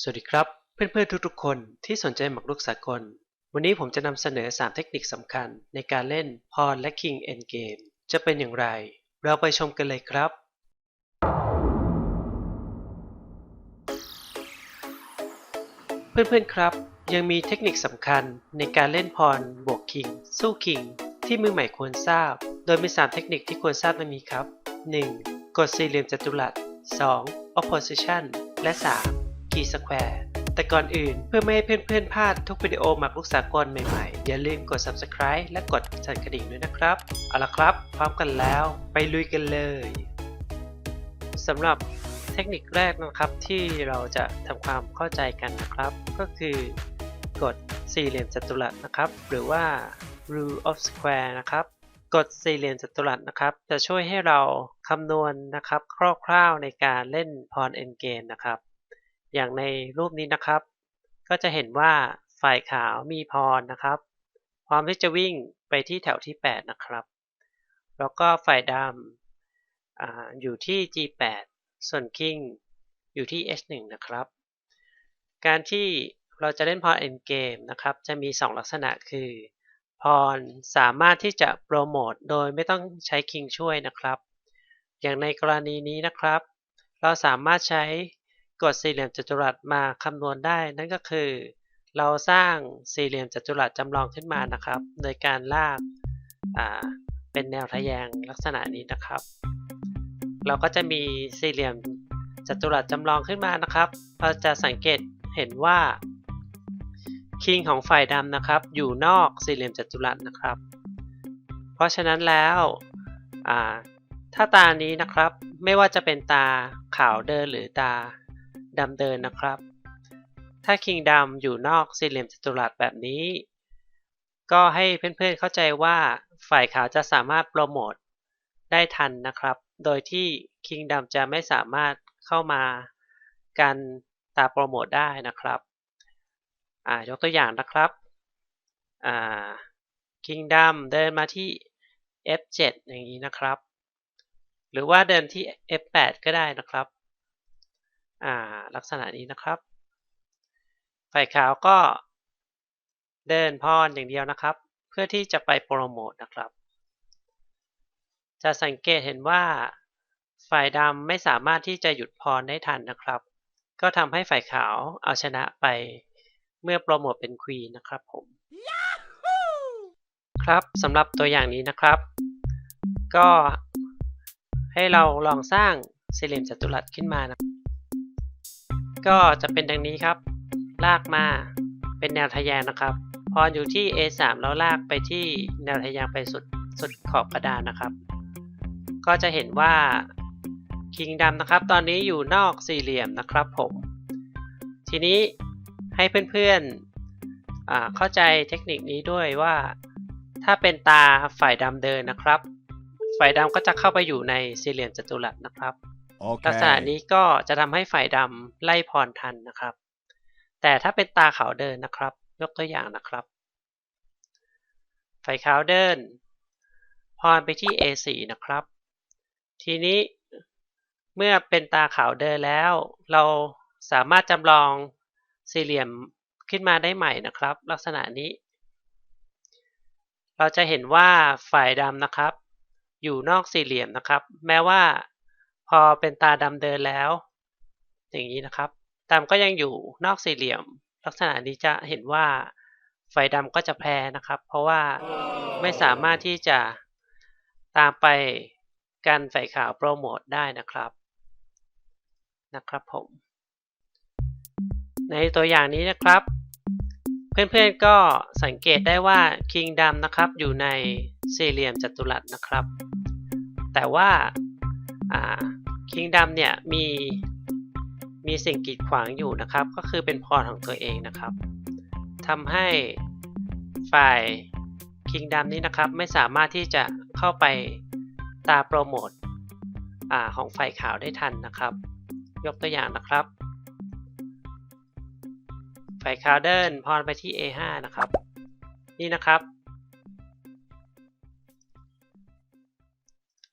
สวัสดีครับ เพื่อนๆทุกๆคนที่สนใจหมากรุกสากล วันนี้ผมจะนำเสนอ 3 เทคนิคสำคัญในการเล่นพรและ King Endgame จะเป็นอย่างไร เราไปชมกันเลยครับ เพื่อนๆครับ ยังมีเทคนิคสำคัญในการเล่นพรบวก King สู้ King ที่มือใหม่ควรทราบ โดยมี 3 เทคนิคที่ควรทราบดังนี้ครับ 1. กดสี่เหลี่ยมจัตุรัส 2. opposition และ 3. Key square แต่ก่อนอื่นเพื่อไม่ให้เพื่อนๆพลาดทุกวิดีโอหมากรุกสากลใหม่ๆ อย่าลืมกด subscribe และกดสั่นกระดิ่งด้วยนะครับ เอาละครับ พร้อมกันแล้ว ไปลุยกันเลยสำหรับเทคนิคแรกนะครับที่เราจะทำความเข้าใจกันนะครับ ก็คือกฎสี่เหลี่ยมจัตุรัสนะครับ หรือว่า rule of square นะครับกฎสี่เหลี่ยมจัตุรัสนะครับ จะช่วยให้เราคำนวณนะครับ คร่าวๆในการเล่นพร endgame นะครับ อย่างในรูปนี้นะครับ ก็จะเห็นว่าฝ่ายขาวมีพรนะครับ พร้อมที่จะวิ่งไปที่แถวที่ 8 นะครับ แล้วก็ฝ่ายดำออยู่ที่ G8 ส่วน King อยู่ที่ H1 นะครับ การที่เราจะเล่นพร endgame นะครับ จะมี 2 ลักษณะคือ พรสามารถที่จะโปรโมทโดยไม่ต้องใช้ King ช่วยนะครับ อย่างในกรณีนี้นะครับ เราสามารถใช้ กฎสี่เหลี่ยมจัตุรัสมาคำนวณได้ นั่นก็คือ เราสร้างสี่เหลี่ยมจัตุรัสจำลองขึ้นมานะครับ โดยการลากเป็นแนวทะแยงลักษณะนี้นะครับ เราก็จะมีสี่เหลี่ยมจัตุรัสจำลองขึ้นมานะครับเราจะสังเกตเห็นว่าคิงของฝ่ายดำนะครับ อยู่นอกสี่เหลี่ยมจัตุรัสนะครับ เพราะฉะนั้นแล้วถ้าตานี้นะครับ ไม่ว่าจะเป็นตาขาวเดินหรือตา ดำเดินนะครับ ถ้าคิงดำอยู่นอกสี่เหลี่ยมจัตุรัสแบบนี้ ก็ให้เพื่อนๆเข้าใจว่าฝ่ายขาวจะสามารถโปรโมทได้ทันนะครับ โดยที่คิงดำจะไม่สามารถเข้ามากันตาโปรโมทได้นะครับยกตัวอย่างนะครับคิงดำเดินมาที่ F7 อย่างนี้นะครับ หรือว่าเดินที่ F8 ก็ได้นะครับ ลักษณะนี้นะครับฝ่ายขาวก็เดินพรอย่างเดียวนะครับ เพื่อที่จะไปโปรโมทนะครับ จะสังเกตเห็นว่าฝ่ายดำไม่สามารถที่จะหยุดพรได้ทันนะครับ ก็ทำให้ฝ่ายขาวเอาชนะไปเมื่อโปรโมทเป็นควีนนะครับผม ครับสำหรับตัวอย่างนี้นะครับ ก็ให้เราลองสร้างสี่เหลี่ยมจัตุรัสขึ้นมานะ ก็จะเป็นดังนี้ครับ ลากมาเป็นแนวทะแยงนะครับ พออยู่ที่ A3 แล้วลากไปที่แนวทะแยงไปสุดสุดขอบกระดานนะครับ ก็จะเห็นว่าคิงดำนะครับ ตอนนี้อยู่นอกสี่เหลี่ยมนะครับผม ทีนี้ให้เพื่อนๆเข้าใจเทคนิคนี้ด้วยว่า ถ้าเป็นตาฝ่ายดำเดินนะครับ ฝ่ายดำก็จะเข้าไปอยู่ในสี่เหลี่ยมจัตุรัสนะครับ ลักษณะนี้ก็จะทำให้ฝ่ายดำไล่พรทันนะครับ แต่ถ้าเป็นตาขาวเดินนะครับ ยกตัวอย่างนะครับ ฝ่ายขาวเดิน พรไปที่ A4 นะครับ ทีนี้เมื่อเป็นตาขาวเดินแล้ว เราสามารถจำลองสี่เหลี่ยมขึ้นมาได้ใหม่นะครับ ลักษณะนี้ เราจะเห็นว่าฝ่ายดำนะครับ อยู่นอกสี่เหลี่ยมนะครับ แม้ว่า พอเป็นตาดำเดินแล้ว อย่างนี้นะครับดำก็ยังอยู่นอกสี่เหลี่ยม ลักษณะนี้จะเห็นว่าไฟดำก็จะแพ้นะครับ เพราะว่าไม่สามารถที่จะตามไปกันไฟขาวโปรโมทได้นะครับนะครับผม ในตัวอย่างนี้นะครับ เพื่อนๆก็สังเกตได้ว่าคิงดำนะครับอยู่ในสี่เหลี่ยมจัตุรัสนะครับ แต่ว่า คิงดำเนี่ยมีมีสิ่งกีดขวางอยู่นะครับ ก็คือเป็นพรของตัวเองนะครับทำให้ฝ่ายคิงดำนี้นะครับไม่สามารถที่จะเข้าไปตาโปรโมทอของฝ่ายขาวได้ทันนะครับ ยกตัวอย่างนะครับ ฝ่ายขาวเดินพรไปที่ A5 นะครับ นี่นะครับ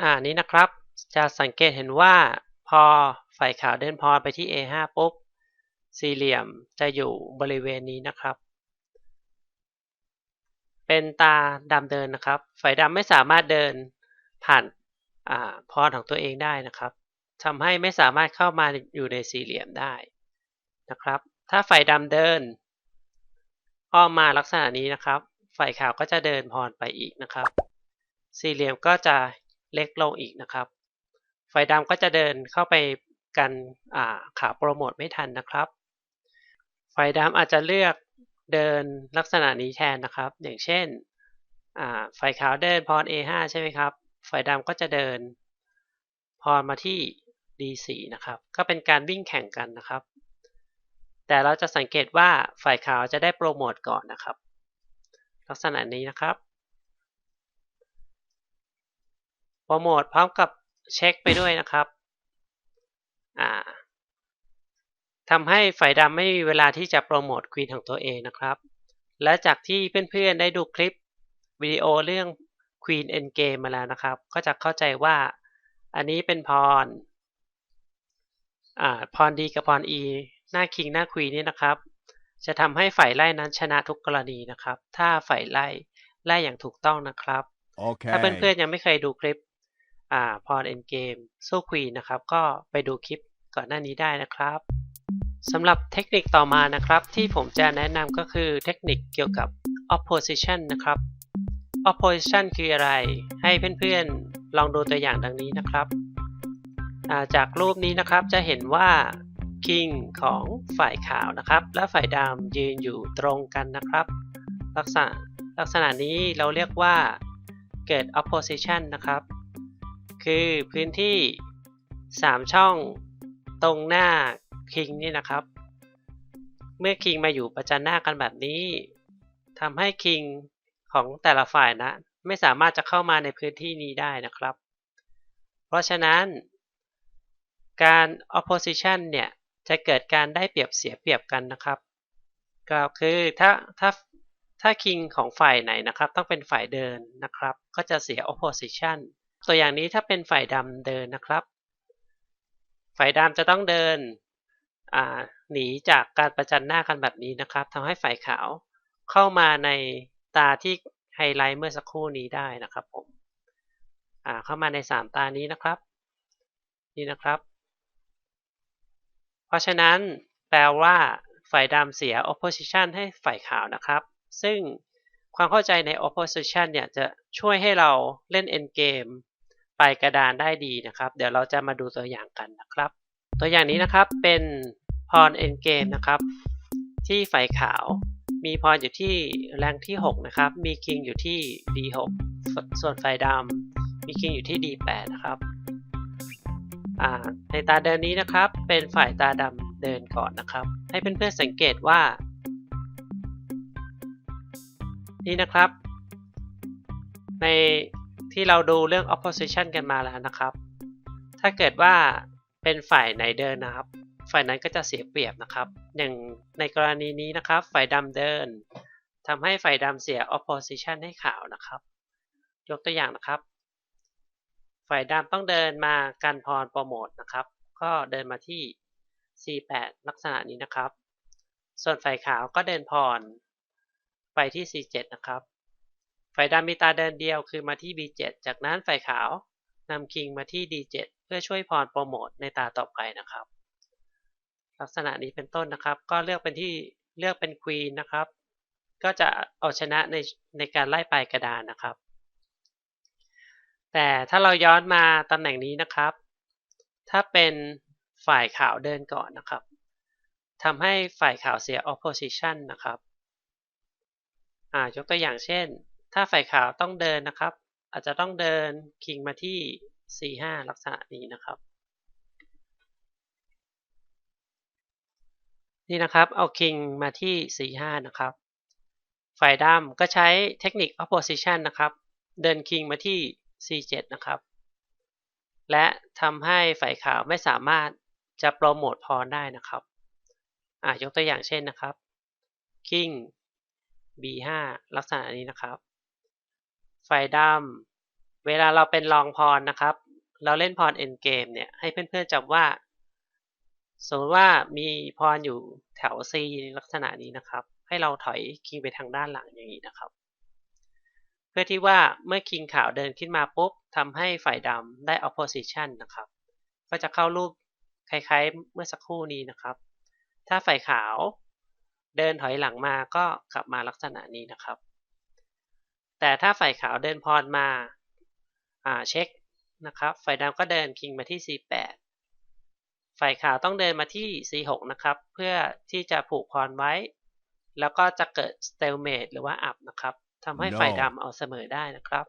อ่านี้นะครับ จะสังเกตเห็นว่าพอฝ่ายขาวเดินพรไปที่ A5 ปุ๊บ สี่เหลี่ยมจะอยู่บริเวณนี้นะครับ เป็นตาดำเดินนะครับ ฝ่ายดำไม่สามารถเดินผ่านาพรของตัวเองได้นะครับทำให้ไม่สามารถเข้ามาอยู่ในสี่เหลี่ยมได้นะครับ ถ้าฝ่ายดำเดินอ้อมมาลักษณะนี้นะครับ ฝ่ายขาวก็จะเดินพรไปอีกนะครับ สี่เหลี่ยมก็จะเล็กลงอีกนะครับ ฝ่ายดำก็จะเดินเข้าไปกันขาวโปรโมทไม่ทันนะครับฝ่ายดำอาจจะเลือกเดินลักษณะนี้แทนนะครับ อย่างเช่นฝ่ายขาวเดินพร A5 ใช่ไหมครับฝ่ายดำก็จะเดินพรมาที่ D4 นะครับ ก็เป็นการวิ่งแข่งกันนะครับ แต่เราจะสังเกตว่าฝ่ายขาวจะได้โปรโมทก่อนนะครับ ลักษณะนี้นะครับ โปรโมทพร้อมกับ เช็คไปด้วยนะครับทำให้ฝ่ายดำไม่มีเวลาที่จะโปรโมทควีนของตัวเองนะครับ และจากที่เพื่อนๆได้ดูคลิปวิดีโอเรื่อง Queen Endgame มาแล้วนะครับ ก็จะเข้าใจว่าอันนี้เป็นพรอ่าพรดีกับพร E หน้าคิงหน้าควีนนี่นะครับ จะทำให้ฝ่ายไล่นั้นชนะทุกกรณีนะครับ ถ้าฝ่ายไล่ไล่อย่างถูกต้องนะครับ Okay. ถ้าเพื่อนๆยังไม่เคยดูคลิป อ่าพรเอ็นเกมสู้ควีนนะครับ ก็ไปดูคลิปก่อนหน้านี้ได้นะครับสำหรับเทคนิคต่อมานะครับ ที่ผมจะแนะนำก็คือเทคนิคเกี่ยวกับ opposition นะครับ opposition คืออะไร ให้เพื่อนๆ ลองดูตัวอย่างดังนี้นะครับจากรูปนี้นะครับจะเห็นว่า King ของฝ่ายขาวนะครับ และฝ่ายดำยืนอยู่ตรงกันนะครับ ลักษณะลักษณะนี้เราเรียกว่าเกิด opposition นะครับ คือพื้นที่ 3 ช่องตรงหน้า King นี่นะครับ เมื่อ King มาอยู่ประจันหน้ากันแบบนี้ทำให้ King ของแต่ละฝ่ายนะ ไม่สามารถจะเข้ามาในพื้นที่นี้ได้นะครับ เพราะฉะนั้น การ opposition เนี่ย จะเกิดการได้เปรียบเสียเปรียบกันนะครับก็คือถ้าถ้าถ้า king ของฝ่ายไหนนะครับ ต้องเป็นฝ่ายเดินนะครับ ก็จะเสีย opposition ตัวอย่างนี้ถ้าเป็นฝ่ายดำเดินนะครับ ฝ่ายดำจะต้องเดินหนีจากการประจันหน้ากันแบบนี้นะครับทำให้ฝ่ายขาวเข้ามาในตาที่ไฮไลท์เมื่อสักครู่นี้ได้นะครับผมเข้ามาใน 3 ตานี้นะครับ นี่นะครับ เพราะฉะนั้นแปลว่า ฝ่ายดำเสีย opposition ให้ฝ่ายขาวนะครับ ซึ่งความเข้าใจใน opposition เนี่ยจะช่วยให้เราเล่น end game ไปกระดานได้ดีนะครับ เดี๋ยวเราจะมาดูตัวอย่างกันนะครับ ตัวอย่างนี้นะครับเป็นพร end game นะครับที่ฝ่ายขาว มีพรอยู่ที่แรงที่ 6 นะครับ มีคิงอยู่ที่ D6 ส่วนฝ่ายดำมีคิงอยู่ที่ D8 นะครับในตาเดินนี้นะครับเป็นฝ่ายตาดำเดินก่อนนะครับ ให้เพื่อนๆสังเกตว่า นี่นะครับ ใน ที่เราดูเรื่อง opposition กันมาแล้วนะครับ ถ้าเกิดว่าเป็นฝ่ายไหนเดินนะครับ ฝ่ายนั้นก็จะเสียเปรียบนะครับ อย่างในกรณีนี้นะครับ ฝ่ายดำเดินทำให้ฝ่ายดำเสีย opposition ให้ขาวนะครับ ยกตัวอย่างนะครับ ฝ่ายดำต้องเดินมาการพรโปรโมทนะครับ ก็เดินมาที่ C8 ลักษณะนี้นะครับ ส่วนฝ่ายขาวก็เดินพรไปที่ C7 นะครับ ฝ่ายดำมีตาเดินเดียวคือมาที่ B7 จากนั้นฝ่ายขาวนำคิงมาที่ D7 เพื่อช่วยพรโปรโมทในตาต่อไปนะครับ ลักษณะนี้เป็นต้นนะครับ ก็เลือกเป็นที่เลือกเป็นควีนนะครับ ก็จะเอาชนะในในการไล่ปลายกระดานนะครับ แต่ถ้าเราย้อนมาตำแหน่งนี้นะครับ ถ้าเป็นฝ่ายขาวเดินก่อนนะครับทำให้ฝ่ายขาวเสีย opposition นะครับอ่ายกตัวอย่างเช่น ถ้าฝ่ายขาวต้องเดินนะครับ อาจจะต้องเดินคิงมาที่ C5 ลักษณะนี้นะครับ นี่นะครับ เอา King มาที่4-5นะครับ ฝ่ายดำก็ใช้เทคนิค opposition นะครับ เดิน King มาที่ C7 นะครับ และทำให้ฝ่ายขาวไม่สามารถจะโปรโมทพรได้นะครับอ่ายกตัวอย่างเช่นนะครับ King B5 ลักษณะนี้นะครับ ฝ่ายดำเวลาเราเป็นลองพรนะครับ เราเล่นพร end game เนี่ยให้เพื่อนๆจำว่า สมมติว่ามีพรอยู่แถว C ลักษณะนี้นะครับ ให้เราถอยคิงไปทางด้านหลังอย่างนี้นะครับ เพื่อที่ว่าเมื่อคิงขาวเดินขึ้นมาปุ๊บทำให้ฝ่ายดำได้ opposition นะครับ ก็จะเข้ารูปคล้ายๆเมื่อสักครู่นี้นะครับ ถ้าฝ่ายขาวเดินถอยหลังมาก็กลับมาลักษณะนี้นะครับ แต่ถ้าฝ่ายขาวเดินพรมาอ่าเช็คนะครับฝ่ายดำก็เดินคิงมาที่ C8 ฝ่ายขาวต้องเดินมาที่ C6 นะครับ เพื่อที่จะผูกพรไว้ แล้วก็จะเกิด stalemate หรือว่าอับนะครับทำให้ฝ่ายดำเอาเสมอได้นะครับ